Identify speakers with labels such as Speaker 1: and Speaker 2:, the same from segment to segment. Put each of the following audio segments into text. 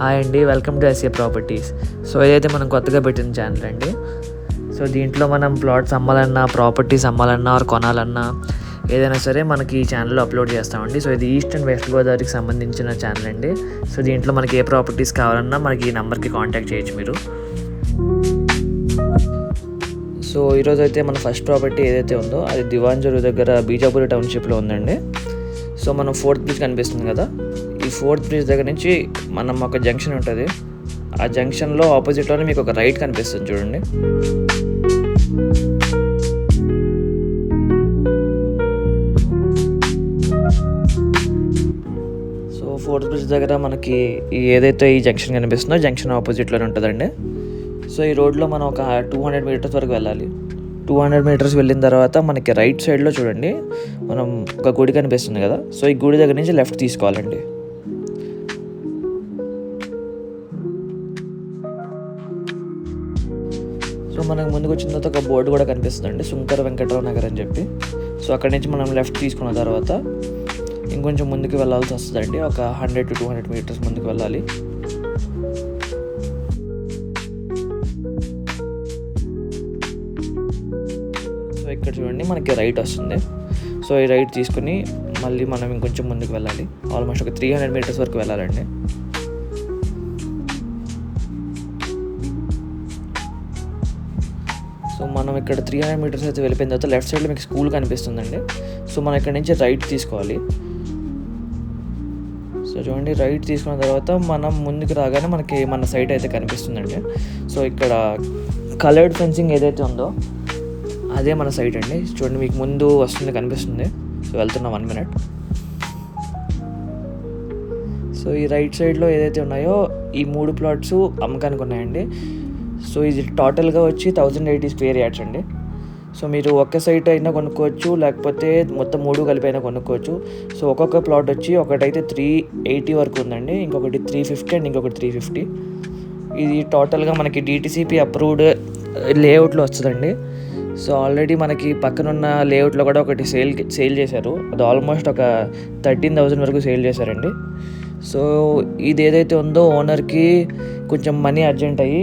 Speaker 1: Hi అండి welcome to SA properties so ఇదైతే మనం కొత్తగా పెట్టిన ఛానల్ అండి సో దీంట్లో మనం ప్లాట్స్ అమ్మాలన్నా ప్రాపర్టీస్ అమ్మాలన్నా ఆర్ కొనాలన్నా ఏదైనా సరే మనకి ఈ ఛానల్లో అప్లోడ్ చేస్తామండి. సో ఇది ఈస్ట్ అండ్ వెస్ట్ గోదావరికి సంబంధించిన ఛానల్ అండి. సో దీంట్లో మనకి ఏ ప్రాపర్టీస్ కావాలన్నా మనకి ఈ నెంబర్కి కాంటాక్ట్ చేయొచ్చు మీరు. సో ఈరోజు అయితే మన ఫస్ట్ ప్రాపర్టీ ఏదైతే ఉందో అది దివాన్ దగ్గర బీజాపూర్ టౌన్షిప్లో ఉందండి. సో మనం ఫోర్త్ బ్రిడ్జ్ కనిపిస్తుంది కదా. ఈ ఫోర్త్ బ్రిడ్జ్ దగ్గర నుంచి మనం ఒక జంక్షన్ ఉంటుంది. ఆ జంక్షన్లో ఆపోజిట్లోనే మీకు ఒక రైట్ కనిపిస్తుంది చూడండి. సో ఫోర్త్ బ్రిడ్జ్ దగ్గర మనకి ఏదైతే ఈ జంక్షన్ కనిపిస్తుందో జంక్షన్ ఆపోజిట్లోనే ఉంటుందండి. సో ఈ రోడ్లో మనం ఒక టూ హండ్రెడ్ మీటర్స్ వరకు వెళ్ళాలి. టూ హండ్రెడ్ మీటర్స్ వెళ్ళిన తర్వాత మనకి రైట్ సైడ్లో చూడండి మనం ఒక గుడి కనిపిస్తుంది కదా. సో ఈ గుడి దగ్గర నుంచి లెఫ్ట్ తీసుకోవాలండి. సో మనకు ముందుకు వచ్చిన తర్వాత ఒక బోర్డు కూడా కనిపిస్తుందండి శుంకర వెంకటరావు నగర్ అని చెప్పి. సో అక్కడి నుంచి మనం లెఫ్ట్ తీసుకున్న తర్వాత ఇంకొంచెం ముందుకు వెళ్ళాల్సి వస్తుందండి. ఒక hundred to two hundred meters ముందుకు వెళ్ళాలి. సో ఇక్కడ చూడండి మనకి రైట్ వస్తుంది. సో ఈ రైట్ తీసుకుని మళ్ళీ మనం ఇంకొంచెం ముందుకు వెళ్ళాలి. ఆల్మోస్ట్ ఒక త్రీ హండ్రెడ్ మీటర్స్ వరకు వెళ్ళాలండి. సో మనం ఇక్కడ త్రీ హండ్రెడ్ మీటర్స్ అయితే వెళ్ళిపోయిన తర్వాత లెఫ్ట్ సైడ్లో మీకు స్కూల్ కనిపిస్తుందండి. సో మనం ఇక్కడ నుంచి రైట్ తీసుకోవాలి. సో చూడండి రైట్ తీసుకున్న తర్వాత మనం ముందుకు రాగానే మనకి మన సైట్ అయితే కనిపిస్తుందండి. సో ఇక్కడ కలర్డ్ ఫెన్సింగ్ ఏదైతే ఉందో అదే మన సైట్ అండి. చూడండి మీకు ముందు వస్తుంది కనిపిస్తుంది. సో వెళ్తున్నా వన్ మినిట్ సో ఈ రైట్ సైడ్లో ఏదైతే ఉన్నాయో ఈ మూడు ప్లాట్స్ అమ్మకానికి ఉన్నాయండి. సో ఇది టోటల్గా వచ్చి థౌజండ్ ఎయిటీ స్క్వేర్ యాడ్స్ అండి. సో మీరు ఒక్క సైట్ అయినా కొనుక్కోవచ్చు లేకపోతే మొత్తం మూడు కలిపి అయినా కొనుక్కోవచ్చు. సో ఒక్కొక్క ప్లాట్ వచ్చి ఒకటైతే త్రీ ఎయిటీ వరకు ఉందండి ఇంకొకటి త్రీ ఫిఫ్టీ అండ్ ఇంకొకటి త్రీ ఫిఫ్టీ ఇది టోటల్గా మనకి డిటీసీపీ అప్రూవ్డ్ లేఅవుట్లో వస్తుందండి. సో ఆల్రెడీ మనకి పక్కనున్న లేఅవుట్లో కూడా ఒకటి సేల్ సేల్ చేశారు. అది ఆల్మోస్ట్ ఒక థర్టీన్ థౌజండ్ వరకు సేల్ చేశారండి. సో ఇది ఏదైతే ఉందో ఓనర్కి కొంచెం మనీ అర్జెంట్ అయ్యి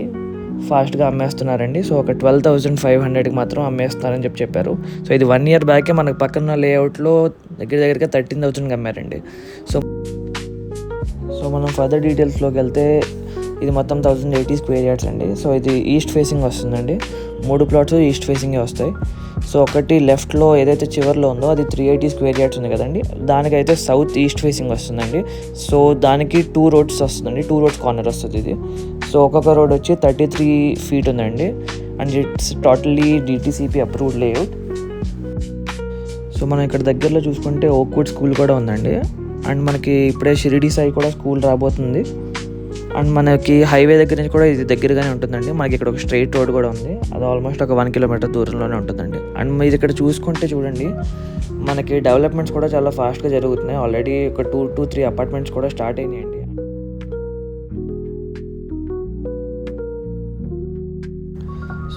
Speaker 1: ఫాస్ట్గా అమ్మేస్తున్నారండి. సో ఒక ట్వెల్వ్ థౌజండ్ ఫైవ్ హండ్రెడ్కి మాత్రం అమ్మేస్తున్నారని చెప్పి చెప్పారు. సో ఇది వన్ ఇయర్ బ్యాకే మనకు పక్కన లేఅవుట్లో దగ్గర దగ్గరగా థర్టీన్ థౌజండ్కి అమ్మారండి. సో సో మనం ఫర్దర్ డీటెయిల్స్లోకి వెళ్తే ఇది మొత్తం థౌజండ్ ఎయిటీ స్క్వేర్ యార్డ్స్ అండి. సో ఇది ఈస్ట్ ఫేసింగ్ వస్తుందండి. మూడు ప్లాట్స్ ఈస్ట్ ఫేసింగే వస్తాయి. సో ఒకటి లెఫ్ట్లో ఏదైతే చివర్లో ఉందో అది త్రీ ఎయిటీ స్క్వేర్ యార్డ్స్ ఉంది కదండి. దానికైతే సౌత్ ఈస్ట్ ఫేసింగ్ వస్తుందండి. సో దానికి టూ రోడ్స్ వస్తుందండి. టూ రోడ్స్ కార్నర్ వస్తుంది ఇది. సో ఒక్కొక్క రోడ్ వచ్చి థర్టీ త్రీ ఫీట్ ఉందండి and it's totally D T C P approved layout so మనం ఇక్కడ దగ్గరలో చూసుకుంటే ఓక్వుడ్ స్కూల్ కూడా ఉందండి. అండ్ మనకి ఇప్పుడే షిరిడి సాయి కూడా స్కూల్ రాబోతుంది. అండ్ మనకి హైవే దగ్గర నుంచి కూడా ఇది దగ్గరగానే ఉంటుందండి. మనకి ఇక్కడ ఒక స్ట్రైట్ రోడ్ కూడా ఉంది. అది ఆల్మోస్ట్ ఒక వన్ కిలోమీటర్ దూరంలోనే ఉంటుందండి. అండ్ మీరు ఇక్కడ చూసుకుంటే చూడండి మనకి డెవలప్మెంట్స్ కూడా చాలా ఫాస్ట్గా జరుగుతున్నాయి. ఆల్రెడీ ఒక టూ టూ త్రీ అపార్ట్మెంట్స్ కూడా స్టార్ట్ అయినాయండి.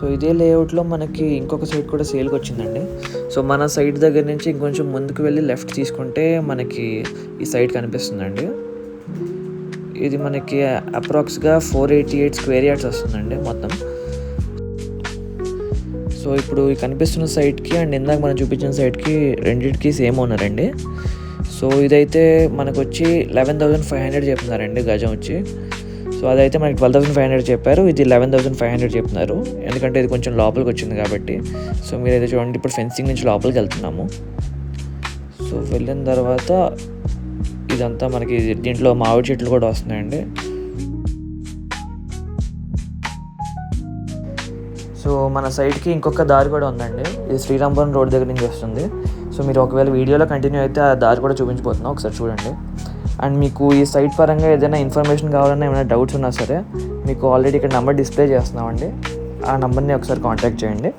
Speaker 1: సో ఇదే లేఅవుట్లో మనకి ఇంకొక సైడ్ కూడా సేల్కి వచ్చిందండి. సో మన సైడ్ దగ్గర నుంచి ఇంకొంచెం ముందుకు వెళ్ళి లెఫ్ట్ తీసుకుంటే మనకి ఈ సైడ్ కనిపిస్తుందండి. ఇది మనకి అప్రాక్స్గా four eighty eight square yards వస్తుందండి మొత్తం. సో ఇప్పుడు ఈ కనిపిస్తున్న సైట్కి అండ్ ఇందాక మనం చూపించిన సైట్కి రెండింటికి సేమ్ ఓనర్ అండి. సో ఇదైతే మనకు వచ్చి లెవెన్ థౌసండ్ ఫైవ్ హండ్రెడ్ చెప్తున్నారండి గజం వచ్చి. సో అదైతే మనకి ట్వెల్వ్ థౌసండ్ ఫైవ్ హండ్రెడ్ చెప్పారు. ఇది లెవెన్ థౌసండ్ ఫైవ్ హండ్రెడ్ చెప్తున్నారు. ఎందుకంటే ఇది కొంచెం లోపలికి వచ్చింది కాబట్టి. సో మీరైతే చూడండి ఇప్పుడు ఫెన్సింగ్ నుంచి లోపలికి వెళ్తున్నాము. సో వెళ్ళిన తర్వాత ఇదంతా మనకి దీంట్లో మామిడి చెట్లు కూడా వస్తున్నాయండి. సో మన సైడ్కి ఇంకొక దారి కూడా ఉందండి. ఇది శ్రీరాంపురం రోడ్ దగ్గర నుంచి వస్తుంది. సో మీరు ఒకవేళ వీడియోలో కంటిన్యూ అయితే ఆ దారి కూడా చూపించిపోతున్నాం ఒకసారి చూడండి. అండ్ మీకు ఈ సైట్ పరంగా ఏదైనా ఇన్ఫర్మేషన్ కావాలన్నా ఏమైనా డౌట్స్ ఉన్నా సరే మీకు ఆల్రెడీ ఇక్కడ నెంబర్ డిస్ప్లే చేస్తున్నామండి. ఆ నెంబర్ని ఒకసారి కాంటాక్ట్ చేయండి.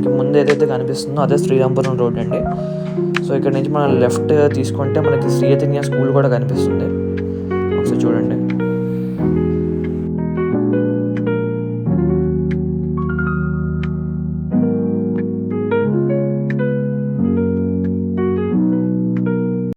Speaker 1: మనకి ముందు ఏదైతే కనిపిస్తుందో అదే శ్రీరాంపురం రోడ్ అండి. సో ఇక్కడ నుంచి మనం లెఫ్ట్ తీసుకుంటే మనకి శ్రీ చైతన్య స్కూల్ కూడా కనిపిస్తుంది. ఒకసారి చూడండి.